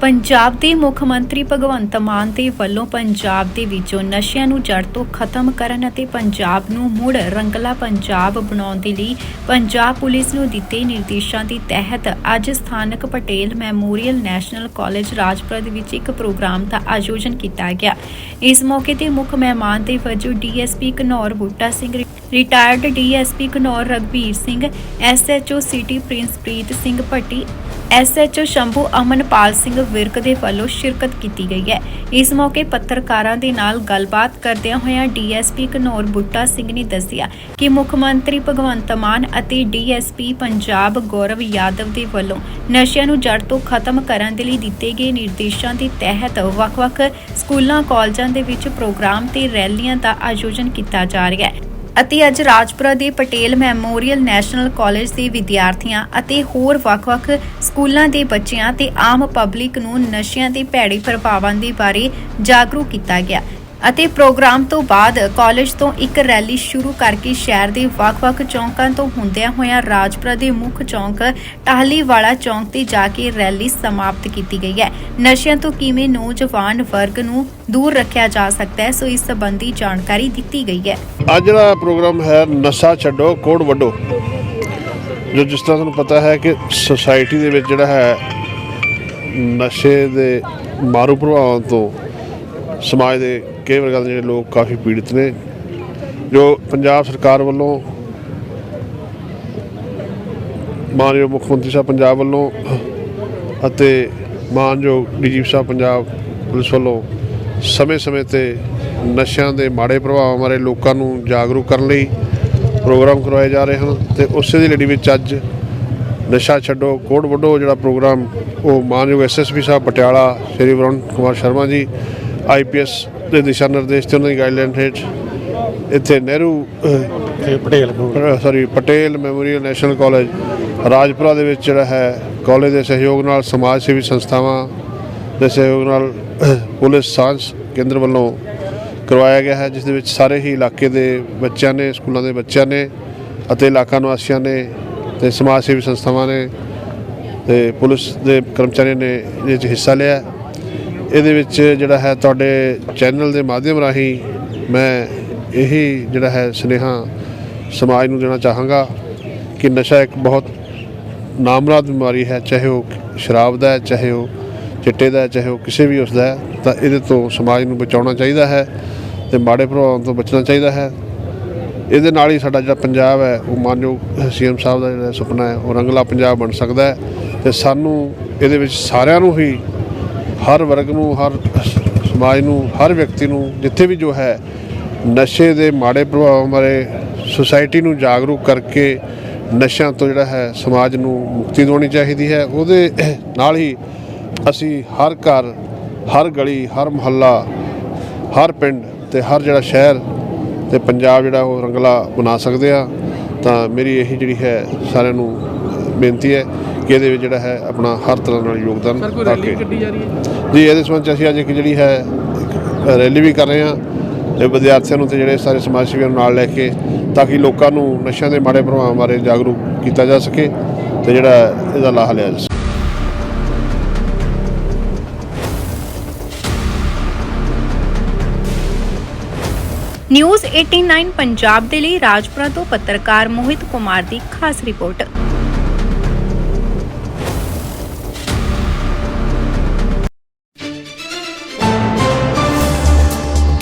ਪੰਜਾਬ ਦੇ ਮੁੱਖ ਮੰਤਰੀ ਭਗਵੰਤ ਮਾਨ ਦੇ ਵੱਲੋਂ ਪੰਜਾਬ ਦੇ ਵਿੱਚੋਂ ਨਸ਼ਿਆਂ ਨੂੰ ਜੜ ਤੋਂ ਖਤਮ ਕਰਨ ਅਤੇ ਪੰਜਾਬ ਨੂੰ ਮੁੜ ਰੰਗਲਾ ਪੰਜਾਬ ਬਣਾਉਣ ਦੇ ਲਈ ਪੰਜਾਬ ਪੁਲਿਸ ਨੂੰ ਦਿੱਤੇ ਨਿਰਦੇਸ਼ਾਂ ਦੇ ਤਹਿਤ ਅੱਜ ਸਥਾਨਕ Patel memorial national college Rajpura ਦੇ ਵਿੱਚ ਇੱਕ ਪ੍ਰੋਗਰਾਮ ਦਾ ਆਯੋਜਨ ਕੀਤਾ ਗਿਆ। ਇਸ ਮੌਕੇ ਤੇ ਮੁੱਖ ਮਹਿਮਾਨ ਦੇ ਵਜੋਂ DSP Ghanaur Buta Singh, retired DSP Ghanaur ਰਗਵੀਰ Singh, SHO city Princepreet Singh Bhatti SHO Shambhu Amanpal Singh Virk ਦੇ ਵੱਲੋਂ ਸ਼ਿਰਕਤ ਕੀਤੀ ਗਈ ਹੈ। ਇਸ ਮੌਕੇ ਪੱਤਰਕਾਰਾਂ ਦੇ ਨਾਲ ਗੱਲਬਾਤ ਕਰਦਿਆਂ ਹੋਇਆਂ ਡੀਐਸਪੀ ਘਨੌਰ ਬੁੱਟਾ ਸਿੰਘ ਨੇ ਦੱਸਿਆ ਕਿ ਮੁੱਖ ਮੰਤਰੀ ਭਗਵੰਤ ਮਾਨ ਅਤੇ ਡੀਐਸਪੀ ਪੰਜਾਬ ਗੌਰਵ ਯਾਦਵ ਦੇ ਵੱਲੋਂ ਨਸ਼ਿਆਂ ਨੂੰ ਜੜ ਤੋਂ ਖਤਮ ਕਰਨ ਦੇ ਲਈ ਦਿੱਤੇ ਗਏ ਨਿਰਦੇਸ਼ਾਂ ਦੇ ਤਹਿਤ ਵੱਖ-ਵੱਖ ਸਕੂਲਾਂ, ਕਾਲਜਾਂ ਦੇ ਵਿੱਚ ਪ੍ਰੋਗਰਾਮ ਤੇ ਰੈਲੀਆਂ ਦਾ ਆਯੋਜਨ ਕੀਤਾ ਜਾ ਰਿਹਾ ਹੈ। ਅਤੇ ਅੱਜ ਰਾਜਪੁਰਾ ਦੇ ਪਟੇਲ ਮੈਮੋਰੀਅਲ ਨੈਸ਼ਨਲ ਕਾਲਜ ਦੇ ਵਿਦਿਆਰਥੀਆਂ ਅਤੇ ਹੋਰ ਵੱਖ-ਵੱਖ ਸਕੂਲਾਂ ਦੇ ਬੱਚਿਆਂ ਤੇ ਆਮ ਪਬਲਿਕ ਨੂੰ ਨਸ਼ਿਆਂ ਦੇ ਭੈੜੇ ਪ੍ਰਭਾਵਾਂ ਦੇ ਬਾਰੇ ਜਾਗਰੂਕ ਕੀਤਾ ਗਿਆ। ਅਤੇ ਪ੍ਰੋਗਰਾਮ ਤੋਂ ਬਾਅਦ ਕਾਲਜ ਤੋਂ ਇੱਕ ਰੈਲੀ ਸ਼ੁਰੂ ਕਰਕੇ ਸ਼ਹਿਰ ਦੇ ਵੱਖ-ਵੱਖ ਚੌਂਕਾਂ ਤੋਂ ਹੁੰਦਿਆਂ ਹੋਇਆਂ ਰਾਜਪੁਰਾ ਦੇ ਮੁੱਖ ਚੌਂਕ ਟਾਹਲੀਵਾਲਾ ਚੌਂਕ ਤੇ ਜਾ ਕੇ ਰੈਲੀ ਸਮਾਪਤ ਕੀਤੀ ਗਈ ਹੈ। ਨਸ਼ਿਆਂ ਤੋਂ ਕਿਵੇਂ ਨੌਜਵਾਨ ਵਰਗ ਨੂੰ ਦੂਰ ਰੱਖਿਆ ਜਾ ਸਕਦਾ ਹੈ, ਸੋ ਇਸ ਸੰਬੰਧੀ ਜਾਣਕਾਰੀ ਦਿੱਤੀ ਗਈ ਹੈ। ਅੱਜ ਦਾ ਪ੍ਰੋਗਰਾਮ ਹੈ ਨਸ਼ਾ ਛੱਡੋ ਕੋਡ ਵੱਡੋ ਜੋ ਜਿਸ ਤਰ੍ਹਾਂ ਤੁਹਾਨੂੰ ਪਤਾ ਹੈ ਕਿ ਸੋਸਾਇਟੀ ਦੇ ਵਿੱਚ ਜਿਹੜਾ ਹੈ, ਨਸ਼ੇ ਦੇ ਮਾਰੂ ਪ੍ਰਭਾਵਾਂ ਤੋਂ ਸਮਾਜ ਦੇ ਕਈ ਵਰਗਾਂ ਦੇ ਜਿਹੜੇ ਲੋਕ ਕਾਫੀ ਪੀੜਿਤ ਨੇ, ਜੋ ਪੰਜਾਬ ਸਰਕਾਰ ਵੱਲੋਂ ਮਾਨਯੋਗ ਮੁੱਖ ਮੰਤਰੀ ਸਾਹਿਬ ਪੰਜਾਬ ਵੱਲੋਂ ਅਤੇ ਮਾਨਯੋਗ ਡੀਜੀਪੀ ਸਾਹਿਬ ਪੰਜਾਬ ਪੁਲਿਸ ਵੱਲੋਂ ਸਮੇਂ-ਸਮੇਂ ਤੇ ਨਸ਼ਿਆਂ ਦੇ ਮਾੜੇ ਪ੍ਰਭਾਵਾਂ ਬਾਰੇ ਲੋਕਾਂ ਨੂੰ ਜਾਗਰੂਕ ਕਰਨ ਲਈ ਪ੍ਰੋਗਰਾਮ ਕਰਵਾਏ ਜਾ ਰਹੇ ਹਨ ਤੇ ਉਸੇ ਦੀ ਲੜੀ ਵਿੱਚ ਅੱਜ ਨਸ਼ਾ ਛੱਡੋ ਕੋਡ ਵੱਡੋ ਜਿਹੜਾ ਪ੍ਰੋਗਰਾਮ ਉਹ ਮਾਨਯੋਗ ਐਸਐਸਪੀ ਸਾਹਿਬ ਪਟਿਆਲਾ, ਸ਼੍ਰੀ ਵਰੁਣ ਕੁਮਾਰ ਸ਼ਰਮਾ ਜੀ ਆਈਪੀਐਸ ਦੇ ਦਿਸ਼ਾ ਨਿਰਦੇਸ਼ ਤੇ ਉਹਨਾਂ ਦੀ ਗਾਈਡਲਾਈਨ ਹੇਠ ਇੱਥੇ ਨਹਿਰੂ ਇਹ Patel sorry Patel memorial national college Rajpura ਦੇ ਵਿੱਚ ਜਿਹੜਾ ਹੈ ਕਾਲਜ ਦੇ ਸਹਿਯੋਗ ਨਾਲ ਸਮਾਜ ਸੇਵੀ ਸੰਸਥਾਵਾਂ ਦੇ ਸਹਿਯੋਗ ਨਾਲ ਪੁਲਿਸ ਸਾਂਝ ਕੇਂਦਰ ਵੱਲੋਂ ਕਰਵਾਇਆ ਗਿਆ ਹੈ ਜਿਸ ਦੇ ਵਿੱਚ ਸਾਰੇ ਹੀ ਇਲਾਕੇ ਦੇ ਬੱਚਿਆਂ ਨੇ ਸਕੂਲਾਂ ਦੇ ਬੱਚਿਆਂ ਨੇ ਅਤੇ ਇਲਾਕਾ ਨਿਵਾਸੀਆਂ ਨੇ ਤੇ ਸਮਾਜ ਸੇਵੀ ਸੰਸਥਾਵਾਂ ਨੇ ਤੇ ਪੁਲਿਸ ਦੇ ਕਰਮਚਾਰੀਆਂ ਨੇ ਵਿੱਚ ਹਿੱਸਾ ਲਿਆ ਇਹਦੇ ਵਿੱਚ ਜਿਹੜਾ ਹੈ ਤੁਹਾਡੇ ਚੈਨਲ ਦੇ ਮਾਧਿਅਮ ਰਾਹੀਂ ਮੈਂ ਇਹੀ ਜਿਹੜਾ ਹੈ ਸੁਨੇਹਾ ਸਮਾਜ ਨੂੰ ਦੇਣਾ ਚਾਹਾਂਗਾ ਕਿ ਨਸ਼ਾ ਇੱਕ ਬਹੁਤ ਨਾਮਰਾਦ ਬਿਮਾਰੀ ਹੈ, ਚਾਹੇ ਉਹ ਸ਼ਰਾਬ ਦਾ ਹੈ, ਚਾਹੇ ਉਹ ਚਿੱਟੇ ਦਾ ਹੈ, ਚਾਹੇ ਉਹ ਕਿਸੇ ਵੀ ਉਸ ਦਾ ਹੈ, ਤਾਂ ਇਹਦੇ ਤੋਂ ਸਮਾਜ ਨੂੰ ਬਚਾਉਣਾ ਚਾਹੀਦਾ ਹੈ ਤੇ ਮਾੜੇ ਪ੍ਰਭਾਵਾਂ ਤੋਂ ਬਚਣਾ ਚਾਹੀਦਾ ਹੈ। ਇਹਦੇ ਨਾਲ ਹੀ ਸਾਡਾ ਜਿਹੜਾ ਪੰਜਾਬ ਹੈ, ਉਹ ਮਾਨਯੋਗ ਸੀਐਮ ਸਾਹਿਬ ਦਾ ਜਿਹੜਾ ਸੁਪਨਾ ਹੈ, ਉਹ ਰੰਗਲਾ ਪੰਜਾਬ ਬਣ ਸਕਦਾ ਹੈ ਤੇ ਸਾਨੂੰ ਇਹਦੇ ਵਿੱਚ ਸਾਰਿਆਂ ਨੂੰ ਹੀ ਹਰ ਵਰਗ ਨੂੰ, ਹਰ ਸਮਾਜ ਨੂੰ, ਹਰ ਵਿਅਕਤੀ ਨੂੰ, ਜਿੱਥੇ ਵੀ ਜੋ ਹੈ, ਨਸ਼ੇ ਦੇ ਮਾੜੇ ਪ੍ਰਭਾਵਾਂ ਬਾਰੇ ਸੁਸਾਇਟੀ ਨੂੰ ਜਾਗਰੂਕ ਕਰਕੇ ਨਸ਼ਿਆਂ ਤੋਂ ਜਿਹੜਾ ਹੈ, ਸਮਾਜ ਨੂੰ ਮੁਕਤੀ ਦਿਵਾਉਣੀ ਚਾਹੀਦੀ ਹੈ। ਉਹਦੇ ਨਾਲ ਹੀ ਅਸੀਂ ਹਰ ਘਰ, ਹਰ ਗਲੀ, ਹਰ ਮੁਹੱਲਾ, ਹਰ ਪਿੰਡ ਤੇ ਹਰ ਜਿਹੜਾ ਸ਼ਹਿਰ ਤੇ ਪੰਜਾਬ ਜਿਹੜਾ ਉਹ ਰੰਗਲਾ ਬਣਾ ਸਕਦੇ ਆ ਤਾਂ ਮੇਰੀ ਇਹੀ ਜਿਹੜੀ ਹੈ ਸਾਰਿਆਂ ਨੂੰ ਬੇਨਤੀ ਹੈ। ਕਿ ਇਹਦੇ ਵਿੱਚ ਜਿਹੜਾ ਹੈ ਆਪਣਾ ਹਰ ਤਰ੍ਹਾਂ ਨਾਲ ਯੋਗਦਾਨ ਸਰ ਕੋਈ ਰੈਲੀ ਕੱਢੀ ਜਾ ਰਹੀ ਹੈ ਜੀ? ਇਹਦੇ ਸੰਬੰਧ 'ਚ ਅਸੀਂ ਅੱਜ ਇੱਕ ਜਿਹੜੀ ਹੈ ਰੈਲੀ ਵੀ ਕਰ ਰਹੇ ਹਾਂ ਤੇ ਵਿਦਿਆਰਥੀਆਂ ਨੂੰ ਤੇ ਜਿਹੜੇ ਸਾਰੇ ਸਮਾਜ ਸੇਵੀਆਂ ਨੂੰ ਨਾਲ ਲੈ ਕੇ ਤਾਂ ਕਿ ਲੋਕਾਂ ਨੂੰ ਨਸ਼ਿਆਂ ਦੇ ਮਾੜੇ ਪ੍ਰਭਾਵਾਂ ਬਾਰੇ ਜਾਗਰੂਕ ਕੀਤਾ ਜਾ ਸਕੇ ਤੇ ਜਿਹੜਾ ਇਹਦਾ ਲਾਹਾ ਲਿਆ ਜਾ ਸਕੇ। ਨਿਊਜ਼ 89 ਪੰਜਾਬ ਦੇ ਲਈ ਰਾਜਪੁਰਾ ਤੋਂ ਪੱਤਰਕਾਰ ਮੋਹਿਤ ਕੁਮਾਰ ਦੀ ਖਾਸ ਰਿਪੋਰਟ।